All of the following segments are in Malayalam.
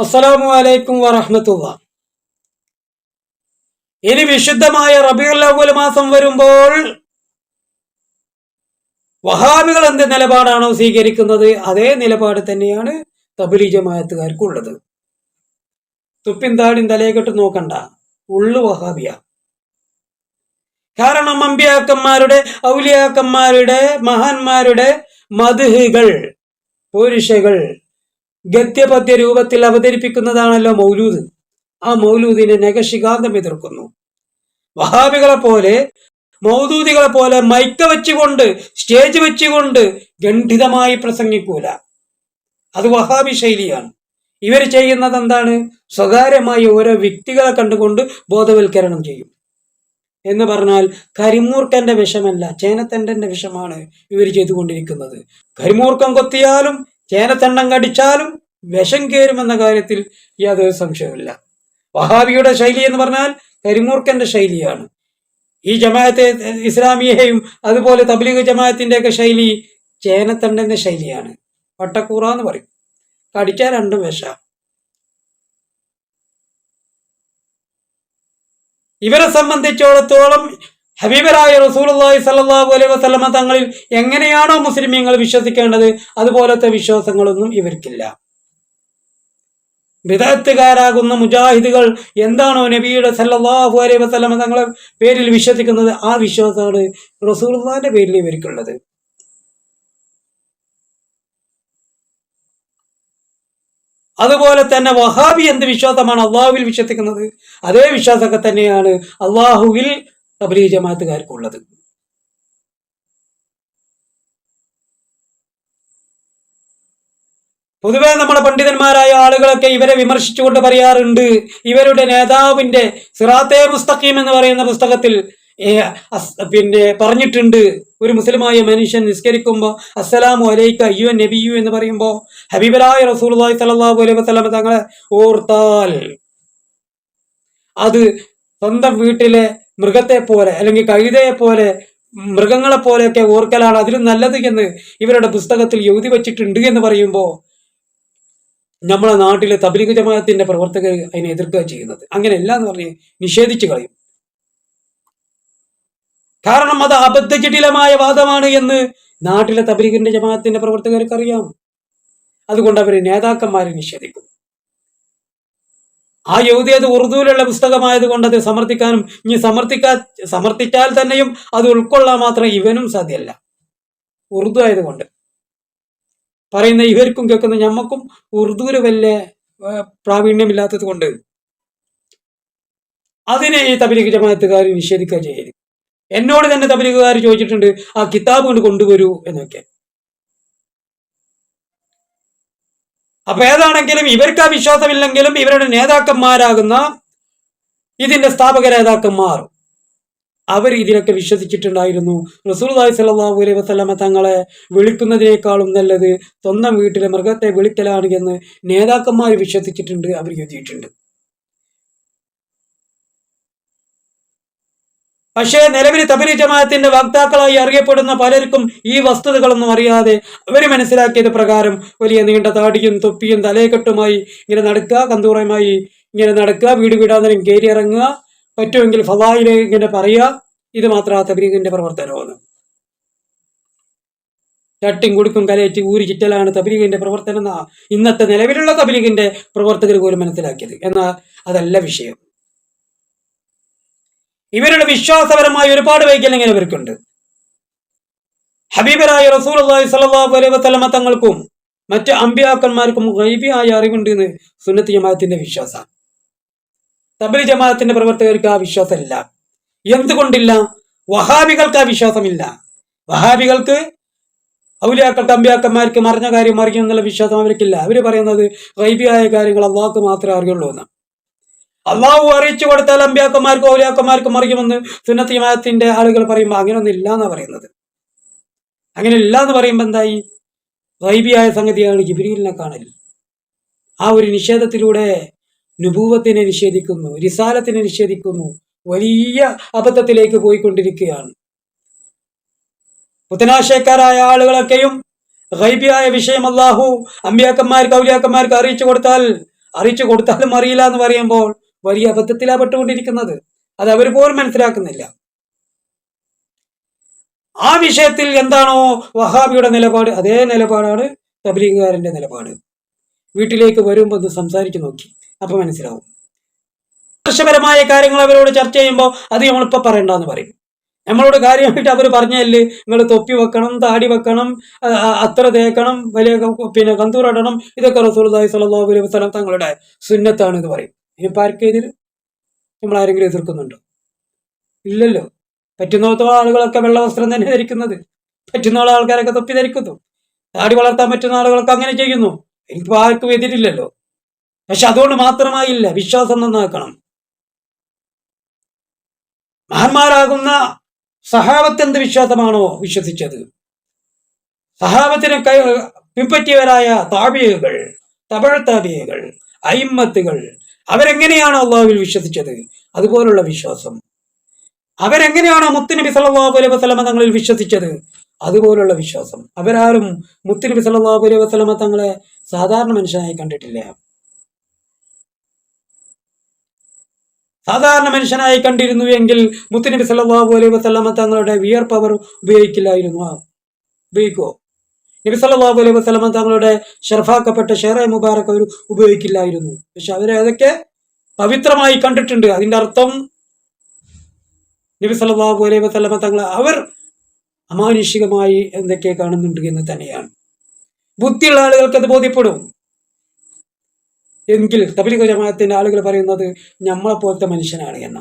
അസ്സലാമു അലൈക്കും വറഹമത്തുള്ള. ഇനി വിശുദ്ധമായ റബിയുൽ മാസം വരുമ്പോൾ വഹാബികൾ എന്ത് നിലപാടാണോ സ്വീകരിക്കുന്നത്? അതേ നിലപാട് തന്നെയാണ് തബലി ജമാഅത്തുകാർക്കുള്ളത്. തുപ്പിൻ താടിൻ തലയെക്കെട്ട് നോക്കണ്ട. ഉള്ളു വഹാബിയ. കാരണം അമ്പിയാക്കന്മാരുടെ ഔലിയാക്കന്മാരുടെ മഹാന്മാരുടെ മധുഹുകൾ പുരുഷകൾ ഗദ്യപദ്യ രൂപത്തിൽ അവതരിപ്പിക്കുന്നതാണല്ലോ മൗലൂദ്. ആ മൗലൂദിനെ നഖശികാന്തം എതിർക്കുന്നു. വഹാബികളെ പോലെ മൗദൂദികളെ പോലെ മൈക്ക വെച്ചുകൊണ്ട് സ്റ്റേജ് വെച്ചുകൊണ്ട് ഗണ്ഡിതമായി പ്രസംഗിക്കൂല. അത് വഹാബി ശൈലിയാണ്. ഇവർ ചെയ്യുന്നത് എന്താണ്? സ്വകാര്യമായി ഓരോ വ്യക്തികളെ കണ്ടുകൊണ്ട് ബോധവൽക്കരണം ചെയ്യും. എന്ന് പറഞ്ഞാൽ കരിമൂർക്കന്റെ വിഷമല്ല ചേനത്തന്റെ വിഷമാണ് ഇവർ ചെയ്തുകൊണ്ടിരിക്കുന്നത്. കരിമൂർക്കം കൊത്തിയാലും ചേനത്തണ്ടം കടിച്ചാലും വിഷം കയറുമെന്ന കാര്യത്തിൽ യാതൊരു സംശയമില്ല വഹാബിയുടെ ശൈലി എന്ന് പറഞ്ഞാൽ കരിമൂർക്കന്റെ ശൈലിയാണ്. ഈ ജമാഅത്തെ ഇസ്ലാമിയെയും അതുപോലെ തബ്ലീഗ് ജമാഅത്തിന്റെ ഒക്കെ ശൈലി ചേനത്തണ്ടന്റെ ശൈലിയാണ്. വട്ടക്കൂറ എന്ന് പറയും. കടിച്ചാൽ രണ്ടും വിഷ. ഇവരെ സംബന്ധിച്ചിടത്തോളം ഹബീബരായ റസൂലുള്ളാഹി സല്ലാഹു അലൈഹി വസ്ലമ തങ്ങളിൽ എങ്ങനെയാണോ മുസ്ലിമീങ്ങൾ വിശ്വസിക്കേണ്ടത് അതുപോലത്തെ വിശ്വാസങ്ങളൊന്നും ഇവർക്കില്ല. വിദഗ്ധകാരാകുന്ന മുജാഹിദുകൾ എന്താണോ നബിയുടെ സല്ലാഹു അലൈഹി വസ്ലമ തങ്ങളെ പേരിൽ വിശ്വസിക്കുന്നത്? ആ വിശ്വാസമാണ് റസൂലുള്ളാഹിന്റെ പേരിൽ ഇവർക്കുള്ളത്. അതുപോലെ തന്നെ വഹാബി എന്ത് വിശ്വാസമാണ് അള്ളാഹുവിൽ വിശ്വസിക്കുന്നത്? അതേ വിശ്വാസമൊക്കെ തന്നെയാണ് അള്ളാഹുവിൽ തബ്ലീ ജമാഅത്തുകാർക്കുള്ളത്. പൊതുവെ നമ്മുടെ പണ്ഡിതന്മാരായ ആളുകളൊക്കെ ഇവരെ വിമർശിച്ചുകൊണ്ട് പറയാറുണ്ട് ഇവരുടെ നേതാവിന്റെ സിറാത്തെ മുസ്തഖീം എന്ന് പറയുന്ന പുസ്തകത്തിൽ പിന്നെ പറഞ്ഞിട്ടുണ്ട്. ഒരു മുസ്ലിമായ മനുഷ്യൻ നിസ്കരിക്കുമ്പോൾ അസ്സലാമു അലൈക്ക അയ്യോ നബിയു എന്ന് പറയുമ്പോൾ ഹബീബരായ റസൂലുള്ളാഹി സ്വല്ലല്ലാഹു അലൈഹി വസല്ലം തങ്ങളെ ഓർത്താൽ അത് സ്വന്തം വീട്ടിലെ മൃഗത്തെ പോലെ അല്ലെങ്കിൽ കഴുതയെ പോലെ മൃഗങ്ങളെ പോലെയൊക്കെ ഓർക്കലാണ് അതിലും നല്ലത് എന്ന് ഇവരുടെ പുസ്തകത്തിൽ എഴുതി വച്ചിട്ടുണ്ട് എന്ന് പറയുമ്പോൾ നമ്മളെ നാട്ടിലെ തബ്ലീഗ് ജമാഅത്തിന്റെ പ്രവർത്തകർ അതിനെ എതിർക്കുക ചെയ്യുന്നത്. അങ്ങനെയല്ല എന്ന് പറഞ്ഞ് നിഷേധിച്ചു കളയും. കാരണം അത് അബദ്ധജടിലമായ വാദമാണ് എന്ന് നാട്ടിലെ തബ്ലീഗിന്റെ ജമാഅത്തിന്റെ പ്രവർത്തകർക്ക് അറിയാം അതുകൊണ്ട് അവർ നേതാക്കന്മാരെ നിഷേധിക്കും. ആ യഹൂദിയത് ഉറുദുവിലുള്ള പുസ്തകമായതുകൊണ്ട് അത് സമർത്ഥിക്കാനും ഇനി സമർത്ഥിക്കാ സമർത്ഥിച്ചാൽ തന്നെയും അത് ഉൾക്കൊള്ളാൻ മാത്രം ഇവനും സാധ്യമല്ല ഉറുദു ആയതുകൊണ്ട്. പറയുന്ന ഇവർക്കും കേൾക്കുന്ന ഞമ്മക്കും ഉറുദുവിന് വല്ല പ്രാവീണ്യമില്ലാത്തത് കൊണ്ട് അതിനെ ഈ തബലീഗ് ജമാഅത്തുകാർ നിഷേധിക്കുക ചെയ്യരുത് എന്നോട് തന്നെ തബലീഗുകാർ ചോദിച്ചിട്ടുണ്ട് ആ കിതാബ് കൊണ്ട് കൊണ്ടുവരൂ എന്നൊക്കെ. അപ്പൊ ഏതാണെങ്കിലും ഇവർക്ക് വിശ്വാസമില്ലെങ്കിലും ഇവരുടെ നേതാക്കന്മാരാകുന്ന ഇതിന്റെ സ്ഥാപക നേതാക്കന്മാർ അവർ ഇതിനൊക്കെ വിശ്വസിച്ചിട്ടുണ്ടായിരുന്നു. റസൂൽദായ് സല്ലല്ലാഹു അലൈഹി വസ്ലമ തങ്ങളെ വിളിക്കുന്നതിനേക്കാളും നല്ലത് സ്വന്തം വീട്ടിലെ മൃഗത്തെ വിളിക്കലാണ് എന്ന് നേതാക്കന്മാർ വിശ്വസിച്ചിട്ടുണ്ട് അവർ എഴുതിയിട്ടുണ്ട്. പക്ഷേ നിലവിൽ തബലി ജമാഅത്തിന്റെ വക്താക്കളായി അറിയപ്പെടുന്ന പലർക്കും ഈ വസ്തുതകളൊന്നും അറിയാതെ അവർ മനസ്സിലാക്കിയത് പ്രകാരം വലിയ നീണ്ട താടിയും തൊപ്പിയും തലയെക്കെട്ടുമായി ഇങ്ങനെ നടക്കുക കന്തൂറയുമായി ഇങ്ങനെ നടക്കുക വീട് വീടാന്തരം കയറി ഇറങ്ങുക പറ്റുമെങ്കിൽ ഫലായിൽ ഇങ്ങനെ പറയുക. ഇത് മാത്രം തബലീഗിന്റെ പ്രവർത്തനമാണ്. ചട്ടിയും കുടുക്കും കലയറ്റി ഊരി ചിറ്റലാണ് തബലീഗിന്റെ പ്രവർത്തനം എന്നാ ഇന്നത്തെ നിലവിലുള്ള തബലീഗിന്റെ പ്രവർത്തകർ പോലും മനസ്സിലാക്കിയത്. എന്നാൽ അതല്ല വിഷയം. ഇവരുടെ വിശ്വാസപരമായ ഒരുപാട് വൈകല്യങ്ങൾ ഇവർക്കുണ്ട്. ഹബീബരായ റസൂൽ അള്ളാഹി സലാഹു അലൈഹി വസ്ലമ തങ്ങൾക്കും മറ്റ് അമ്പിയാക്കന്മാർക്കും ഗൈബിയായ അറിവുണ്ട് എന്ന് സുന്നത്ത് ജമാഅത്തിന്റെ വിശ്വാസം തബലി ജമാഅത്തിന്റെ പ്രവർത്തകർക്ക് ആ വിശ്വാസമില്ല. എന്തുകൊണ്ടില്ല? വഹാബികൾക്ക് ആ വിശ്വാസമില്ല. വഹാബികൾക്ക് ഔലിയാക്കൾക്ക് അമ്പിയാക്കന്മാർക്ക് മറിഞ്ഞ കാര്യം എന്നുള്ള വിശ്വാസം അവർക്കില്ല. അവർ പറയുന്നത് ഗൈബിയായ കാര്യങ്ങൾ അള്ളാഹ്ക്ക് മാത്രമേ അറിയുള്ളൂ എന്ന് അള്ളാഹു അറിയിച്ചു കൊടുത്താൽ അമ്പ്യാക്കന്മാർക്കും ഔലിയാക്കന്മാർക്കും അറിയുമെന്ന് സുന്നത്ത് ജമാഅത്തിന്റെ ആളുകൾ പറയുമ്പോൾ അങ്ങനെയൊന്നും ഇല്ല എന്നാ പറയുന്നത്. അങ്ങനെ ഇല്ല എന്ന് പറയുമ്പോൾ എന്തായി? വൈബിയായ സംഗതിയാണ് ജിബ്രീലിനെ കാണൽ. ആ ഒരു നിഷേധത്തിലൂടെ നുഭൂവത്തിനെ നിഷേധിക്കുന്നു റിസാലത്തിനെ നിഷേധിക്കുന്നു വലിയ അബദ്ധത്തിലേക്ക് പോയിക്കൊണ്ടിരിക്കുകയാണ്. പുത്തനാശയക്കാരായ ആളുകളൊക്കെയും ഗൈബിയായ വിഷയം അള്ളാഹു അമ്പിയാക്കന്മാർക്ക് ഔലിയാക്കന്മാർക്ക് അറിയിച്ചു കൊടുത്താൽ അറിയിച്ചു കൊടുത്താലും അറിയില്ല എന്ന് പറയുമ്പോൾ വലിയ അബദ്ധത്തിലാ പെട്ടുകൊണ്ടിരിക്കുന്നത് അത് അവർ പോലും മനസ്സിലാക്കുന്നില്ല. ആ വിഷയത്തിൽ എന്താണോ വഹാബിയുടെ നിലപാട് അതേ നിലപാടാണ് തബ്ലീഗുകാരന്റെ നിലപാട്. വീട്ടിലേക്ക് വരുമ്പോൾ ഒന്ന് സംസാരിച്ചു നോക്കി അപ്പൊ മനസ്സിലാവും. ആദർശപരമായ കാര്യങ്ങൾ അവരോട് ചർച്ച ചെയ്യുമ്പോൾ അത് നമ്മളിപ്പോ പറയണ്ടെന്ന് പറയും. നമ്മളോട് കാര്യമായിട്ട് അവർ പറഞ്ഞല്ലേ നിങ്ങൾ തൊപ്പി വെക്കണം താടി വെക്കണം അത്ര തേക്കണം വലിയ പിന്നെ കന്തൂറിടണം ഇതൊക്കെ റസൂൽ സല്ലല്ലാഹു അലൈഹി വസല്ലം തങ്ങളുടെ സുന്നത്താണ് എന്ന് പറയും. ഇനിയിപ്പോൾ ആർക്കെതിര് നമ്മൾ ആരെങ്കിലും എതിർക്കുന്നുണ്ടോ? ഇല്ലല്ലോ. പറ്റുന്നിടത്തോളം ആളുകളൊക്കെ വെള്ള വസ്ത്രം തന്നെ ധരിക്കുന്നത്. പറ്റുന്നോളം ആൾക്കാരൊക്കെ തൊപ്പി ധരിക്കുന്നു. താടി വളർത്താൻ പറ്റുന്ന ആളുകളൊക്കെ അങ്ങനെ ചെയ്യുന്നു. എനിക്ക് ആർക്കും എതിരില്ലല്ലോ. പക്ഷെ അതുകൊണ്ട് മാത്രമായില്ല വിശ്വാസം നന്നാക്കണം. മഹാന്മാരാകുന്ന സഹാബത്ത് എന്ത് വിശ്വാസമാണോ വിശ്വസിച്ചത്? സഹാബത്തിനെ കൈ പിൻപറ്റിയവരായ താപിയകൾ തമിഴ് താപിയകൾ അയിമ്മത്തുകൾ അവരെങ്ങനെയാണ് അള്ളാഹുവിൽ വിശ്വസിച്ചത്? അതുപോലുള്ള വിശ്വാസം. അവരെങ്ങനെയാണ് മുത്തുനബി സല്ലാഹു അലൈഹി വസ്ലമ തങ്ങളിൽ വിശ്വസിച്ചത്? അതുപോലുള്ള വിശ്വാസം. അവരാരും മുത്തുനബി സല്ലാഹു അലൈഹി വസ്ലമ തങ്ങളെ സാധാരണ മനുഷ്യനായി കണ്ടിട്ടില്ല. സാധാരണ മനുഷ്യനായി കണ്ടിരുന്നു എങ്കിൽ മുത്തുനബി സല്ലാഹു അലൈഹി വസ്ലമ തങ്ങളുടെ വിയർ പവർ ഉപയോഗിക്കില്ലായിരുന്നു? ഉപയോഗിക്കുമോ നബി സല്ലാഹു അലൈഹി വസ്ലമ തങ്ങളുടെ ഷർഫാക്കപ്പെട്ട ഷെറെ മുബാറക് അവർ ഉപയോഗിക്കില്ലായിരുന്നു. പക്ഷെ അവരെ അതൊക്കെ പവിത്രമായി കണ്ടിട്ടുണ്ട്. അതിന്റെ അർത്ഥം നബി സല്ലാഹു അലൈഹി വസ്ലമ തങ്ങൾ അവർ അമാനുഷികമായി എന്തൊക്കെ കാണുന്നുണ്ട് എന്ന് തന്നെയാണ്. ബുദ്ധിയുള്ള ആളുകൾക്ക് അത് ബോധ്യപ്പെടും. എങ്കിൽ തബലിക ജമാഅത്തിന്റെ ആളുകൾ പറയുന്നത് നമ്മളെ പോലത്തെ മനുഷ്യനാണ് എന്ന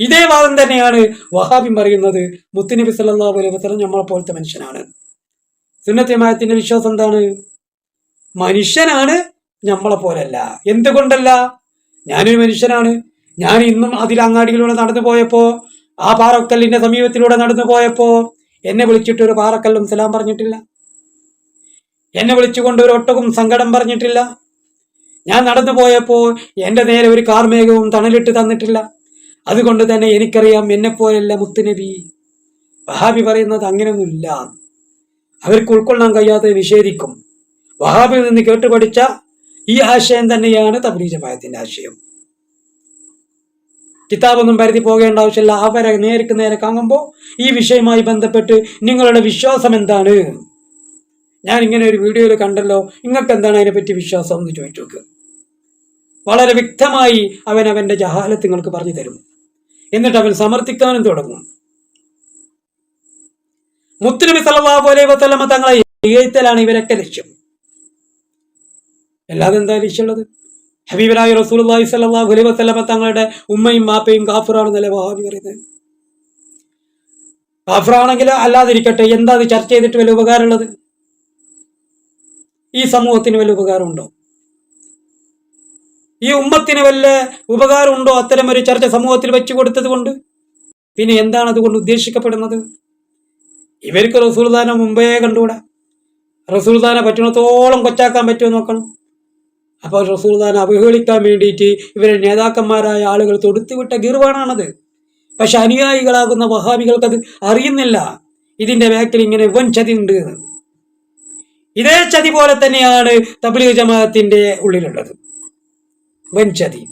ഇതേ വാദം തന്നെയാണ് വഹാബിം പറയുന്നത് മുത്തുനബി സല്ലല്ലാഹു അലൈഹി വസ്ലം നമ്മളെ പോലത്തെ മനുഷ്യനാണ് സുന്നത്ത് ജമാഅത്തിന്റെ വിശ്വാസം എന്താണ്? മനുഷ്യനാണ് നമ്മളെ പോലല്ല. എന്തുകൊണ്ടല്ല? ഞാനൊരു മനുഷ്യനാണ്. ഞാൻ ഇന്നും അതിൽ അങ്ങാടിയിലൂടെ നടന്നു പോയപ്പോ ആ പാറക്കല്ലിന്റെ സമീപത്തിലൂടെ നടന്നു പോയപ്പോ എന്നെ വിളിച്ചിട്ട് ഒരു പാറക്കല്ലും സലാം പറഞ്ഞിട്ടില്ല. എന്നെ വിളിച്ചുകൊണ്ട് ഒരു ഒട്ടകവും സങ്കടം പറഞ്ഞിട്ടില്ല. ഞാൻ നടന്നു പോയപ്പോ എന്റെ നേരെ ഒരു കാർമേഘവും തണലിട്ട് തന്നിട്ടില്ല. അതുകൊണ്ട് തന്നെ എനിക്കറിയാം എന്നെ പോലെയല്ല മുത്തുനബി. വഹാബി പറയുന്നത് അങ്ങനെയൊന്നുമില്ല. അവർക്ക് ഉൾക്കൊള്ളാൻ കഴിയാതെ നിഷേധിക്കും. വഹാബിൽ നിന്ന് കേട്ടുപഠിച്ച ഈ ആശയം തന്നെയാണ് തബ്ലീ ജമാഅത്തിന്റെ ആശയം. കിതാബൊന്നും പരിധി പോകേണ്ട ആവശ്യമില്ല. അവരെ നേർക്ക് നേരെ കാണുമ്പോൾ ഈ വിഷയവുമായി ബന്ധപ്പെട്ട് നിങ്ങളുടെ വിശ്വാസം എന്താണ്? ഞാൻ ഇങ്ങനെ ഒരു വീഡിയോയിൽ കണ്ടല്ലോ. നിങ്ങൾക്ക് എന്താണ് അതിനെപ്പറ്റി വിശ്വാസം എന്ന് ചോദിച്ചു വളരെ വ്യക്തമായി അവൻ അവന്റെ ജഹാലത്ത് നിങ്ങൾക്ക് പറഞ്ഞു തരും. എന്നിട്ട് അവൻ സമർത്ഥിക്കാനും തുടങ്ങും. മുത്തുനബി സല്ലല്ലാഹു അലൈഹി വസല്ലമ തങ്ങളെ എഴുത്തലാണ് ഇവരൊക്കെ ലക്ഷ്യം. അല്ലാതെ എന്താ ലക്ഷ്യമുള്ളത്? ഹബീബായ റസൂലുള്ളാഹി സല്ലാഹു അലൈഹി വസല്ലമ തങ്ങളുടെ ഉമ്മയും മാപ്പയും കാഫിറാണെന്നല്ലേ വഹാബി പറയുന്നത്? കാഫിറാണെങ്കിൽ അല്ലാതിരിക്കട്ടെ എന്താ അത് ചർച്ച ചെയ്തിട്ട് വല്ല ഉപകാരമുള്ളത്? ഈ സമൂഹത്തിന് വല്ല ഉപകാരമുണ്ടോ? ഈ ഉമ്മത്തിന് വല്ല ഉപകാരമുണ്ടോ? അത്തരം ഒരു ചർച്ച സമൂഹത്തിൽ വെച്ചു കൊടുത്തത് കൊണ്ട്? പിന്നെ എന്താണ് അതുകൊണ്ട് ഉദ്ദേശിക്കപ്പെടുന്നത്? ഇവർക്ക് റസൂൽദാനെ മുമ്പേ കണ്ടുകൂടാ? റസൂൽദാനെ പറ്റണത്തോളം കൊച്ചാക്കാൻ പറ്റുമോ നോക്കണം. അപ്പോൾ റസൂൽദാനെ അവഹേളിക്കാൻ വേണ്ടിയിട്ട് ഇവരെ നേതാക്കന്മാരായ ആളുകൾ തൊടുത്തുവിട്ട ഗീർവാണാണത്. പക്ഷെ അനുയായികളാകുന്ന വഹാബികൾക്ക് അത് അറിയുന്നില്ല. ഇതിന്റെ ബാക്കിൽ ഇങ്ങനെ വൻ ചതി ഉണ്ട്. ഇതേ ചതി പോലെ തന്നെയാണ് തബ്ലീഗ് ജമാഅത്തിന്റെ ഉള്ളിലുള്ളത്. വൻ ചതി.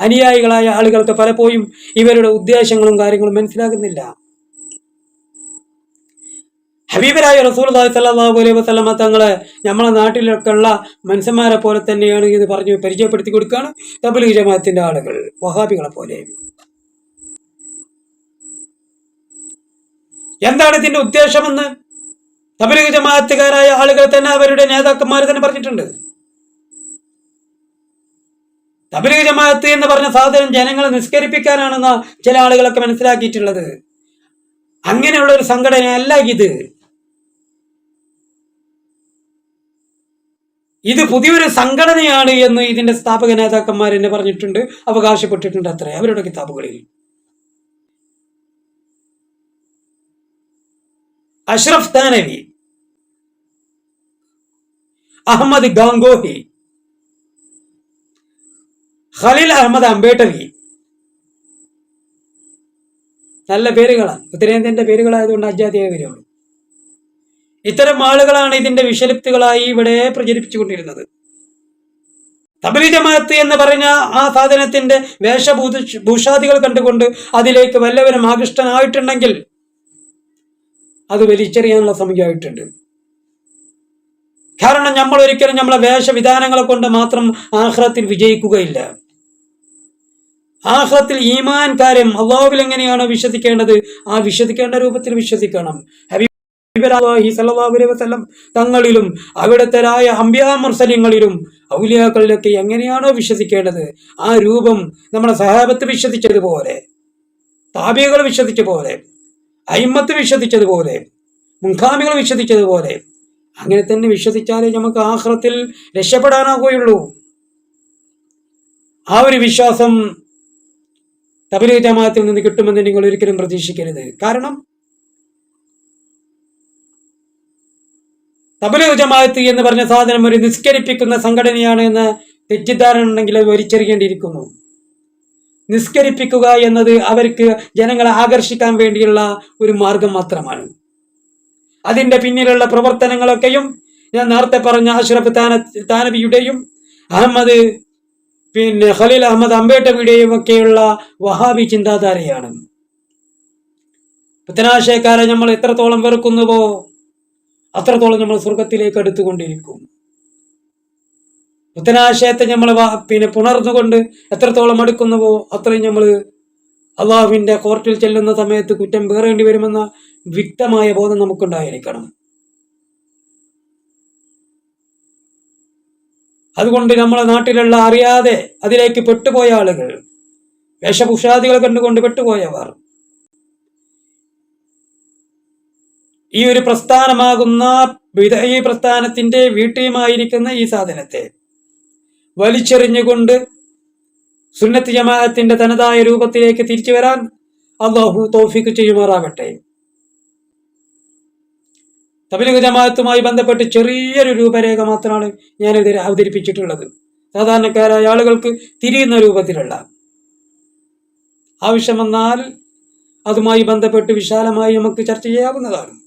അനുയായികളായ ആളുകൾക്ക് പലപ്പോഴും ഇവരുടെ ഉദ്ദേശങ്ങളും കാര്യങ്ങളും മനസ്സിലാകുന്നില്ല. ഹബീബരായ റസൂൽ സ്വല്ലല്ലാഹു അലൈഹി വസല്ലമ തങ്ങളെ നമ്മളെ നാട്ടിലൊക്കെ ഉള്ള മനുഷ്യന്മാരെ പോലെ തന്നെയാണ് എന്ന് പറഞ്ഞ് പരിചയപ്പെടുത്തി കൊടുക്കുകയാണ് തബ്ലീഗ് ജമാഅത്തിന്റെ ആളുകൾ വഹാബികളെ പോലെ. എന്താണ് ഇതിന്റെ ഉദ്ദേശമെന്ന്? തബ്ലീഗ് ജമാഅത്തുകാരായ ആളുകൾ തന്നെ അവരുടെ നേതാക്കന്മാർ തന്നെ പറഞ്ഞിട്ടുണ്ട്. തബ്ലീഗ് ജമാഅത്ത് എന്ന് പറഞ്ഞ സാധനം ജനങ്ങളെ നിസ്കരിപ്പിക്കാനാണെന്ന ചില ആളുകളൊക്കെ മനസ്സിലാക്കിയിട്ടുള്ളത്. അങ്ങനെയുള്ള ഒരു സംഘടനയല്ല ഇത്. ഇത് പുതിയൊരു സംഘടനയാണ് എന്ന് ഇതിന്റെ സ്ഥാപക നേതാക്കന്മാർ എന്നെ പറഞ്ഞിട്ടുണ്ട് അവകാശപ്പെട്ടിട്ടുണ്ട് അത്ര അവരുടെ കിതാബുകളിൽ. അഷ്റഫ് താനവി അഹമ്മദ് ഗാംഗോഹി ഖലീൽ അഹമ്മദ് അംബേട്ടവി. നല്ല പേരുകളാണ്. ഉത്തരേന്ത്യന്റെ പേരുകളായതുകൊണ്ട് അജാതിയായ വരുള്ളൂ. ഇത്തരം ആളുകളാണ് ഇതിന്റെ വിഷലിപ്തികളായി ഇവിടെ പ്രചരിപ്പിച്ചുകൊണ്ടിരുന്നത്. തബലി ജമാഅത്ത് എന്ന് പറഞ്ഞ ആ സാധനത്തിന്റെ വേഷഭൂത ഭൂഷാദികൾ കണ്ടുകൊണ്ട് അതിലേക്ക് വല്ലവരും ആകൃഷ്ടനായിട്ടുണ്ടെങ്കിൽ അത് വലിച്ചെറിയാനുള്ള സമയമായിട്ടുണ്ട് കാരണം നമ്മൾ ഒരിക്കലും നമ്മളെ വേഷവിധാനങ്ങളെ കൊണ്ട് മാത്രം ആഹ്റത്തിൽ വിജയിക്കുകയില്ല. ആഹ്റത്തിൽ ഈമാൻ കാര്യം അള്ളാഹുവിൽ എങ്ങനെയാണോ വിശ്വസിക്കേണ്ടത് ആ വിശ്വസിക്കേണ്ട രൂപത്തിൽ വിശ്വസിക്കണം. സല്ലല്ലാഹു അലൈഹി വസല്ലം തങ്ങളിലും അവിടത്തരായ അമ്പ്യാ മുർസലിങ്ങളിലും ഔലിയാക്കളിലൊക്കെ എങ്ങനെയാണോ വിശ്വസിക്കേണ്ടത്? ആ രൂപം നമ്മുടെ സഹാബത്ത് വിശ്വസിച്ചതുപോലെ താബികൾ വിശ്വസിച്ച പോലെ അയിമത്ത് വിശ്വസിച്ചതുപോലെ മുൻഖാമികൾ വിശ്വസിച്ചതുപോലെ അങ്ങനെ തന്നെ വിശ്വസിച്ചാലേ നമുക്ക് ആഹ്റത്തിൽ രക്ഷപ്പെടാനാകുകയുള്ളൂ ആ ഒരു വിശ്വാസം തബലി ജമാഅത്തിൽ നിന്ന് കിട്ടുമെന്ന് നിങ്ങൾ ഒരിക്കലും പ്രതീക്ഷിക്കരുത്. കാരണം തബലീഗ് ജമാഅത്ത് എന്ന് പറഞ്ഞ സാധനം ഒരു നിസ്കരിപ്പിക്കുന്ന സംഘടനയാണ് എന്ന് തെറ്റിദ്ധാരണ ഉണ്ടെങ്കിൽ അത് വലിച്ചെറിയേണ്ടിയിരിക്കുന്നു. നിസ്കരിപ്പിക്കുക എന്നത് അവർക്ക് ജനങ്ങളെ ആകർഷിക്കാൻ വേണ്ടിയുള്ള ഒരു മാർഗം മാത്രമാണ്. അതിന്റെ പിന്നിലുള്ള പ്രവർത്തനങ്ങളൊക്കെയും ഞാൻ നേരത്തെ പറഞ്ഞ അഷ്റഫ് താന താനബിയുടെയും അഹമ്മദ് പിന്നെ ഖലീൽ അഹമ്മദ് അംബേട്ടവിയുടെയും ഒക്കെയുള്ള വഹാബി ചിന്താധാരയാണ്. പുത്തനാശയക്കാരെ നമ്മൾ എത്രത്തോളം വെറുക്കുന്നുവോ അത്രത്തോളം നമ്മൾ സ്വർഗത്തിലേക്ക് അടുത്തുകൊണ്ടിരിക്കും. പുത്തനാശയത്തെ നമ്മൾ പിന്നെ പുണർന്നുകൊണ്ട് എത്രത്തോളം അടുക്കുന്നുവോ അത്രയും നമ്മൾ അള്ളാഹുവിന്റെ കോർട്ടിൽ ചെല്ലുന്ന സമയത്ത് കുറ്റം വേറേണ്ടി വരുമെന്ന വ്യക്തമായ ബോധം നമുക്കുണ്ടായിരിക്കണം. അതുകൊണ്ട് നമ്മളെ നാട്ടിലുള്ള അറിയാതെ അതിലേക്ക് പെട്ടുപോയ ആളുകൾ വേഷഭൂഷാദികൾ കണ്ടുകൊണ്ട് പെട്ടുപോയവർ ഈ ഒരു പ്രസ്ഥാനമാകുന്ന ഈ പ്രസ്ഥാനത്തിന്റെ വീട്ടിയുമായിരിക്കുന്ന ഈ സാധനത്തെ വലിച്ചെറിഞ്ഞുകൊണ്ട് സുന്നത്ത് ജമാഅത്തിന്റെ തനതായ രൂപത്തിലേക്ക് തിരിച്ചു വരാൻ അള്ളാഹു തോഫിക്ക് ചെയ്യുമാറാകട്ടെ. തബലിഗ് ജമാഅത്തുമായി ബന്ധപ്പെട്ട് ചെറിയൊരു രൂപരേഖ മാത്രമാണ് ഞാനിത് അവതരിപ്പിച്ചിട്ടുള്ളത്. സാധാരണക്കാരായ ആളുകൾക്ക് തിരിയുന്ന രൂപത്തിലുള്ള. ആവശ്യം വന്നാൽ അതുമായി ബന്ധപ്പെട്ട് വിശാലമായി നമുക്ക് ചർച്ച ചെയ്യാവുന്നതാണ്.